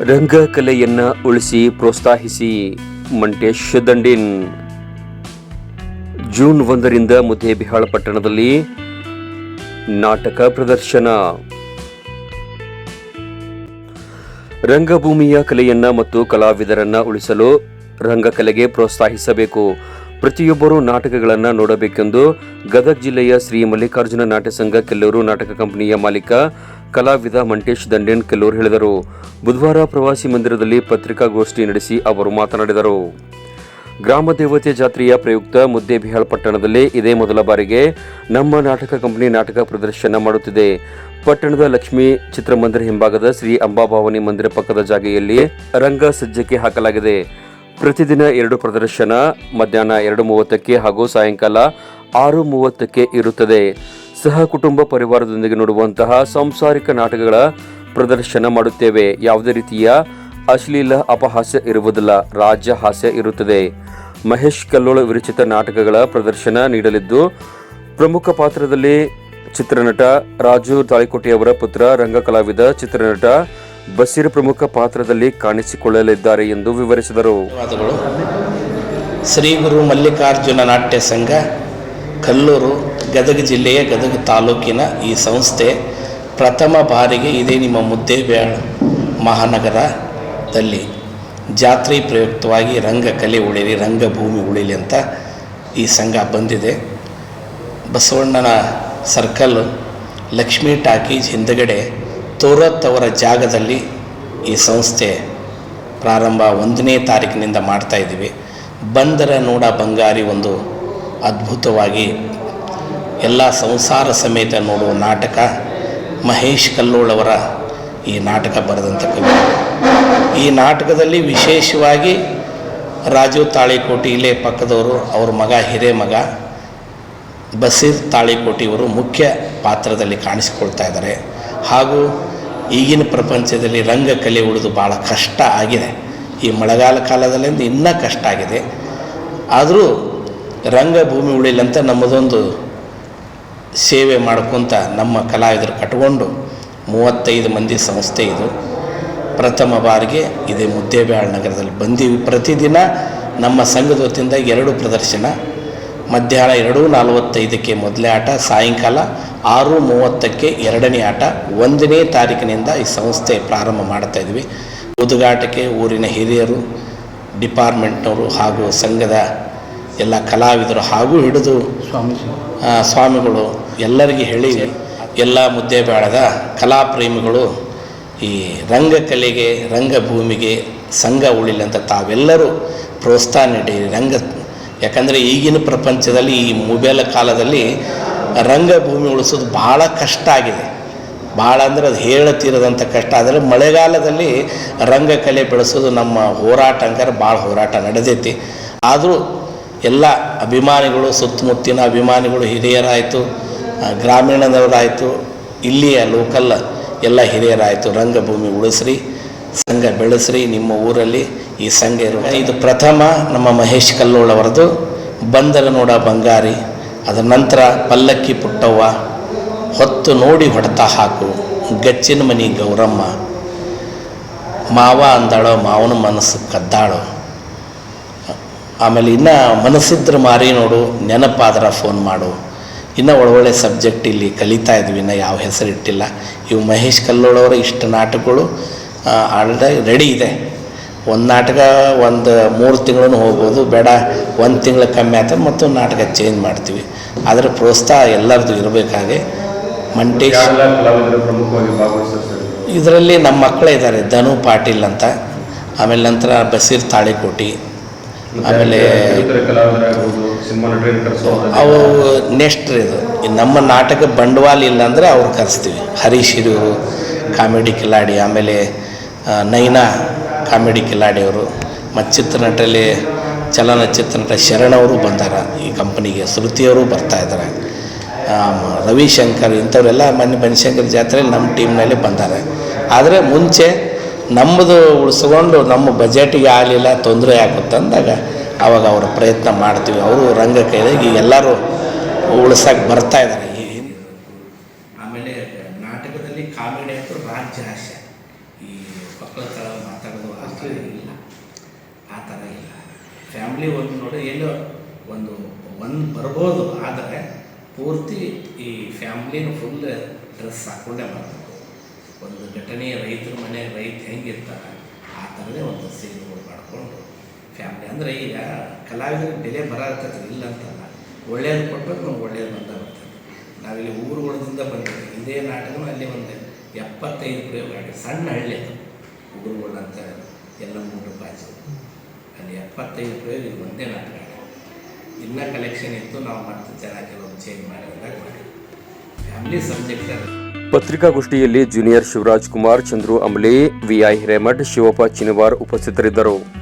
ರಂಗಕಲೆಯನ್ನ ಉಳಿಸಿ ಪ್ರೋತ್ಸಾಹಿಸಿ ಮಂಟೇಶ್ ದಂಡಿನ್. ಜೂನ್ ಒಂದರಿಂದ ಮುದ್ದೇಬಿಹಾಳ ಪಟ್ಟಣದಲ್ಲಿ ನಾಟಕ ಪ್ರದರ್ಶನ. ರಂಗಭೂಮಿಯ ಕಲೆಯನ್ನ ಮತ್ತು ಕಲಾವಿದರನ್ನ ಉಳಿಸಲು ರಂಗಕಲೆಗೆ ಪ್ರೋತ್ಸಾಹಿಸಬೇಕು. ಪ್ರತಿಯೊಬ್ಬರೂ ನಾಟಕಗಳನ್ನು ನೋಡಬೇಕೆಂದು ಗದಗ ಜಿಲ್ಲೆಯ ಶ್ರೀ ಮಲ್ಲಿಕಾರ್ಜುನ ನಾಟ್ಯ ಸಂಘ, ಕೆಲ್ಲೂರು ನಾಟಕ ಕಂಪನಿಯ ಮಾಲೀಕ ಕಲಾವಿದ ಮಂಟೇಶ್ ದಂಡೇನ್ ಕೆಲ್ಲೂರು ಹೇಳಿದರು. ಬುಧವಾರ ಪ್ರವಾಸಿ ಮಂದಿರದಲ್ಲಿ ಪತ್ರಿಕಾಗೋಷ್ಠಿ ನಡೆಸಿ ಅವರು ಮಾತನಾಡಿದರು. ಗ್ರಾಮ ದೇವತೆ ಜಾತ್ರೆಯ ಪ್ರಯುಕ್ತ ಮುದ್ದೇಬಿಹಾಳ್ ಪಟ್ಟಣದಲ್ಲಿ ಇದೇ ಮೊದಲ ಬಾರಿಗೆ ನಮ್ಮ ನಾಟಕ ಕಂಪನಿ ನಾಟಕ ಪ್ರದರ್ಶನ ಮಾಡುತ್ತಿದೆ. ಪಟ್ಟಣದ ಲಕ್ಷ್ಮೀ ಚಿತ್ರಮಂದಿರ ಹಿಂಭಾಗದ ಶ್ರೀ ಅಂಬಾಭಾವನಿ ಮಂದಿರ ಪಕ್ಕದ ಜಾಗೆಯಲ್ಲಿ ರಂಗ ಸಜ್ಜಕ್ಕೆ ಹಾಕಲಾಗಿದೆ. ಪ್ರತಿದಿನ ಎರಡು ಪ್ರದರ್ಶನ, ಮಧ್ಯಾಹ್ನ ಎರಡು ಮೂವತ್ತಕ್ಕೆ ಹಾಗೂ ಸಾಯಂಕಾಲ ಆರು ಮೂವತ್ತಕ್ಕೆ ಇರುತ್ತದೆ. ಸಹ ಕುಟುಂಬ ಪರಿವಾರದೊಂದಿಗೆ ನೋಡುವಂತಹ ಸಾಂಸಾರಿಕ ನಾಟಕಗಳ ಪ್ರದರ್ಶನ ಮಾಡುತ್ತೇವೆ. ಯಾವುದೇ ರೀತಿಯ ಅಶ್ಲೀಲ ಅಪಹಾಸ್ಯ ಇರುವುದಿಲ್ಲ. ರಾಜ್ಯ ಹಾಸ್ಯ ಇರುತ್ತದೆ. ಮಹೇಶ್ ಕಲ್ಲೋಳ ವಿರಚಿತ ನಾಟಕಗಳ ಪ್ರದರ್ಶನ ನೀಡಲಿದ್ದು, ಪ್ರಮುಖ ಪಾತ್ರದಲ್ಲಿ ಚಿತ್ರನಟ ರಾಜು ತಾಳಿಕೋಟೆಯವರ ಪುತ್ರ ರಂಗ ಕಲಾವಿದ ಚಿತ್ರನಟ ಬಸೀರ್ ಪ್ರಮುಖ ಪಾತ್ರದಲ್ಲಿ ಕಾಣಿಸಿಕೊಳ್ಳಲಿದ್ದಾರೆ ಎಂದು ವಿವರಿಸಿದರು. ಶ್ರೀ ಗುರು ಮಲ್ಲಿಕಾರ್ಜುನ ನಾಟ್ಯ ಸಂಘ, ಕಲ್ಲೂರು ಗದಗ ಜಿಲ್ಲೆಯ ಗದಗ ತಾಲೂಕಿನ ಈ ಸಂಸ್ಥೆ ಪ್ರಥಮ ಬಾರಿಗೆ ಇದೇ ನಿಮ್ಮ ಮುದ್ದೇಬ್ಯಾಳ್ ಮಹಾನಗರದಲ್ಲಿ ಜಾತ್ರೆ ಪ್ರಯುಕ್ತವಾಗಿ ರಂಗಕಲೆ ಉಳಿಲಿ ರಂಗಭೂಮಿ ಉಳಿಲಿ ಅಂತ ಈ ಸಂಘ ಬಂದಿದೆ. ಬಸವಣ್ಣನ ಸರ್ಕಲ್, ಲಕ್ಷ್ಮೀ ಟಾಕೀಜ್ ಹಿಂದಗಡೆ ತೋರತ್ ಅವರ ಜಾಗದಲ್ಲಿ ಈ ಸಂಸ್ಥೆ ಪ್ರಾರಂಭ ಒಂದನೇ ತಾರೀಕಿನಿಂದ ಮಾಡ್ತಾ ಇದ್ದೀವಿ. ಬಂದರ ನೋಡ ಬಂಗಾರಿ ಒಂದು ಅದ್ಭುತವಾಗಿ ಎಲ್ಲ ಸಂಸಾರ ಸಮೇತ ನೋಡುವ ನಾಟಕ ಮಹೇಶ್ ಕಲ್ಲೋಳವರ ಈ ನಾಟಕ ಬರೆದಂಥ ಕವಿ. ಈ ನಾಟಕದಲ್ಲಿ ವಿಶೇಷವಾಗಿ ರಾಜು ತಾಳಿಕೋಟಿ ಇಲ್ಲೇ ಪಕ್ಕದವರು, ಅವ್ರ ಮಗ ಹಿರೇ ಮಗ ಬಸೀರ್ ತಾಳಿಕೋಟಿಯವರು ಮುಖ್ಯ ಪಾತ್ರದಲ್ಲಿ ಕಾಣಿಸಿಕೊಳ್ತಾ ಇದ್ದಾರೆ. ಹಾಗೂ ಈಗಿನ ಪ್ರಪಂಚದಲ್ಲಿ ರಂಗ ಕಲೆ ಉಳಿದು ಭಾಳ ಕಷ್ಟ ಆಗಿದೆ. ಈ ಮಳೆಗಾಲ ಕಾಲದಲ್ಲಿ ಇನ್ನೂ ಕಷ್ಟ ಆಗಿದೆ. ಆದರೂ ರಂಗಭೂಮಿ ಉಳಿಲಂತ ನಮ್ಮದೊಂದು ಸೇವೆ ಮಾಡ್ಕೊತ ನಮ್ಮ ಕಲಾವಿದರು ಕಟ್ಕೊಂಡು ಮೂವತ್ತೈದು ಮಂದಿ ಸಂಸ್ಥೆ ಇದು. ಪ್ರಥಮ ಬಾರಿಗೆ ಇದೇ ಮುದ್ದೇಬ್ಯಾಳ್ ನಗರದಲ್ಲಿ ಬಂದೀವಿ. ಪ್ರತಿದಿನ ನಮ್ಮ ಸಂಘದ ವತಿಯಿಂದ ಎರಡು ಪ್ರದರ್ಶನ ಮಧ್ಯಾಹ್ನ ಎರಡು ನಲವತ್ತೈದಕ್ಕೆ ಮೊದಲೇ ಆಟ ಸಾಯಂಕಾಲ ಆರು ಮೂವತ್ತಕ್ಕೆ ಎರಡನೇ ಆಟ ಒಂದನೇ ತಾರೀಕಿನಿಂದ ಈ ಸಂಸ್ಥೆ ಪ್ರಾರಂಭ ಮಾಡ್ತಾ ಇದ್ವಿ. ಉದ್ಘಾಟಕ್ಕೆ ಊರಿನ ಹಿರಿಯರು ಡಿಪಾರ್ಟ್ಮೆಂಟ್ನವರು ಹಾಗೂ ಸಂಘದ ಎಲ್ಲ ಕಲಾವಿದರು ಹಾಗೂ ಹಿಡಿದು ಆ, ಸ್ವಾಮಿಗಳು ಎಲ್ಲರಿಗೆ ಹೇಳಿ, ಎಲ್ಲ ಮುದ್ದೆ ಬೇಡದ ಕಲಾಪ್ರೇಮಿಗಳು ಈ ರಂಗಕಲೆಗೆ, ರಂಗಭೂಮಿಗೆ ಸಂಘ ಉಳಿಲಿ ಅಂತ ತಾವೆಲ್ಲರೂ ಪ್ರೋತ್ಸಾಹ ನೀಡಿ ರಂಗ, ಯಾಕಂದರೆ ಈಗಿನ ಪ್ರಪಂಚದಲ್ಲಿ, ಈ ಮೊಬೈಲ್ ಕಾಲದಲ್ಲಿ ರಂಗಭೂಮಿ ಉಳಿಸೋದು ಭಾಳ ಕಷ್ಟ ಆಗಿದೆ. ಭಾಳ ಅಂದರೆ ಅದು ಹೇಳತೀರದಂಥ ಕಷ್ಟ. ಆದರೆ ಮಳೆಗಾಲದಲ್ಲಿ ರಂಗಕಲೆ ಬೆಳೆಸೋದು ನಮ್ಮ ಹೋರಾಟ ಅಂಗಾರೆ ಭಾಳ ಹೋರಾಟ ನಡೆದೈತಿ. ಆದರೂ ಎಲ್ಲ ಅಭಿಮಾನಿಗಳು, ಸುತ್ತಮುತ್ತಿನ ಅಭಿಮಾನಿಗಳು ಹಿರಿಯರಾಯಿತು ಗ್ರಾಮೀಣದವರಾಯಿತು, ಇಲ್ಲಿಯ ಲೋಕಲ್ ಎಲ್ಲ ಹಿರಿಯರಾಯಿತು. ರಂಗಭೂಮಿ ಉಳಿಸ್ರಿ, ಸಂಘ ಬೆಳೆಸ್ರಿ, ನಿಮ್ಮ ಊರಲ್ಲಿ ಈ ಸಂಘ ಇರುವ ಇದು ಪ್ರಥಮ ನಮ್ಮ ಮಹೇಶ್ ಕಲ್ಲೋಳವರದು. ಬಂದರ ನೋಡ ಬಂಗಾರಿ ಅದರ ನಂತರ ಪಲ್ಲಕ್ಕಿ ಪುಟ್ಟವ್ವ, ಹೊತ್ತು ನೋಡಿ ಹೊಡೆತ ಹಾಕು. ಗಚ್ಚಿನ ಮನಿ ಗೌರಮ್ಮ, ಮಾವ ಅಂದಾಳೋ, ಮಾವನ ಮನಸ್ಸು ಕದ್ದಾಳೋ. ಆಮೇಲೆ ಇನ್ನು ಮನಸ್ಸಿದ್ರೆ ಮಾರಿ ನೋಡು, ನೆನಪಾದ್ರೆ ಫೋನ್ ಮಾಡು. ಇನ್ನೂ ಒಳ್ಳೊಳ್ಳೆ ಸಬ್ಜೆಕ್ಟ್ ಇಲ್ಲಿ ಕಲಿತಾ ಇದ್ವಿ ಇನ್ನೂ ಯಾವ ಹೆಸರಿಟ್ಟಿಲ್ಲ. ಇವು ಮಹೇಶ್ ಕಲ್ಲೋಳವರ ಇಷ್ಟು ನಾಟಕಗಳು ಆಲ್ರೆಡಿ ರೆಡಿ ಇದೆ. ಒಂದು ನಾಟಕ ಒಂದು ಮೂರು ತಿಂಗಳೂ ಹೋಗ್ಬೋದು ಬೇಡ ಒಂದು ತಿಂಗಳು ಕಮ್ಮಿ ಆಯ್ತು ಮತ್ತು ನಾಟಕ ಚೇಂಜ್ ಮಾಡ್ತೀವಿ. ಅದರ ಪ್ರೋತ್ಸಾಹ ಎಲ್ಲರದು ಇರಬೇಕಾಗಿ. ಮಂಟೇಶ್ ಇದರಲ್ಲಿ ನಮ್ಮ ಮಕ್ಕಳೇ ಇದ್ದಾರೆ ಧನು ಪಾಟೀಲ್ ಅಂತ. ಆಮೇಲೆ ನಂತರ ಬಸೀರ್ ತಾಳಿಕೋಟಿ. ಆಮೇಲೆ ಅವು ನೆಕ್ಸ್ಟ್ ಇದು. ನಮ್ಮ ನಾಟಕ ಬಂಡವಾಳ ಇಲ್ಲ ಅಂದರೆ ಅವ್ರು ಕರೆಸ್ತೀವಿ. ಹರೀಶ್ ಹಿರಿಯವರು ಕಾಮಿಡಿ ಕಿಲಾಡಿ ಆಮೇಲೆ ನೈನಾ ಕಾಮಿಡಿ ಕಿಲಾಡಿಯವರು ಮತ್ತು ಚಿತ್ರನಟಲ್ಲಿ ಚಲನಚಿತ್ರ ನಟ ಶರಣವರು ಅವರು ಬಂದಾರ ಈ ಕಂಪ್ನಿಗೆ ಶ್ರುತಿಯವರು ಬರ್ತಾ ಇದ್ದಾರೆ ರವಿಶಂಕರ್ ಇಂಥವರೆಲ್ಲ ಮೊನ್ನೆ ಬನಶಂಕರ್ ಜಾತ್ರೆಯಲ್ಲಿ ನಮ್ಮ ಟೀಮ್ನಲ್ಲಿ ಬಂದಾರೆ. ಆದರೆ ಮುಂಚೆ ನಮ್ಮದು ಉಳಿಸ್ಕೊಂಡು ನಮ್ಮ ಬಜೆಟಿಗೆ ಆಗಲಿಲ್ಲ ತೊಂದರೆ ಆಗುತ್ತೆ ಅಂದಾಗ ಅವಾಗ ಅವರು ಪ್ರಯತ್ನ ಮಾಡ್ತೀವಿ. ಅವರು ರಂಗಕೈದಾಗ ಈಗ ಎಲ್ಲರೂ ಉಳಿಸೋಕೆ ಬರ್ತಾ ಇದ್ದಾರೆ ಆಮೇಲೆ ನಾಟಕದಲ್ಲಿ ಕಾಮಿಡಿ ಅಂತೂ ರಾಜ್ಯ ಹಾಸ್ಯ ಈ ಮಕ್ಕಳ ಥರ ಮಾತಾಡೋದು ಆ ಥರ ಇಲ್ಲ. ಆ ಥರ ಇಲ್ಲ. ಫ್ಯಾಮ್ಲಿ ಒಂದು ನೋಡಿ ಎಲ್ಲೋ ಒಂದು ಒಂದು ಬರ್ಬೋದು ಆದರೆ ಪೂರ್ತಿ ಈ ಫ್ಯಾಮ್ಲಿನ ಫುಲ್ ಡ್ರೆಸ್ ಹಾಕ್ಕೊಂಡೇ ಬರಬೇಕು ಒಂದು ಘಟನೆ, ರೈತರ ಮನೆ, ರೈತ ಹೆಂಗಿರ್ತಾರೆ ಆ ಥರದೇ ಒಂದು ಸೀರೆಗಳು ಮಾಡಿಕೊಂಡು ಫ್ಯಾಮಿಲಿ ಅಂದರೆ ಈಗ ಕಲಾವಿದರಿಗೆ ಬೆಲೆ ಬರತ್ತೈತೆ ಇಲ್ಲ ಅಂತಲ್ಲ ಒಳ್ಳೆಯದು ಕೊಟ್ಟರೆ ನಮ್ಗೆ ಒಳ್ಳೇದು ಬಂದ ಬರ್ತದೆ ನಾವಿಲ್ಲಿ ಊರುಗಳಿಂದ ಬಂದಿದ್ದೀವಿ. ಇದೇ ನಾಟಕನೂ ಅಲ್ಲಿ ಒಂದು. ಎಪ್ಪತ್ತೈದು ಪ್ರಯೋಗ ಆಗಿದೆ. ಸಣ್ಣ ಹಳ್ಳಿ ಅದು. ಊರುಗಳು ಅಂತ ಎಲ್ಲ ಮೂರು ಬಾಜು. ಅಲ್ಲಿ ಎಪ್ಪತ್ತೈದು ಪ್ರಯೋಗ, ಇದು ಒಂದೇ ನಾಟಕ ಇನ್ನೂ ಕಲೆಕ್ಷನ್ ಇತ್ತು. ನಾವು ಮತ್ತೆ ಜನ ಕೆಲವೊಂದು ಚೇಂಜ್ ಮಾಡಿದಾಗ ಮಾಡಿ ಫ್ಯಾಮಿಲಿ ಸಬ್ಜೆಕ್ಟ್ ಪತ್ರಿಕಾಗೋಷ್ಠಿಯಲ್ಲಿ ಜೂನಿಯರ್ ಶಿವರಾಜ್ ಕುಮಾರ್ ಚಂದ್ರು ಅಂಬ್ಲಿ ವಿಐ ಹಿರೇಮಠ್ ಶಿವಪ್ಪ ಚಿನವಾರ್ ಉಪಸ್ಥಿತರಿದ್ದರು.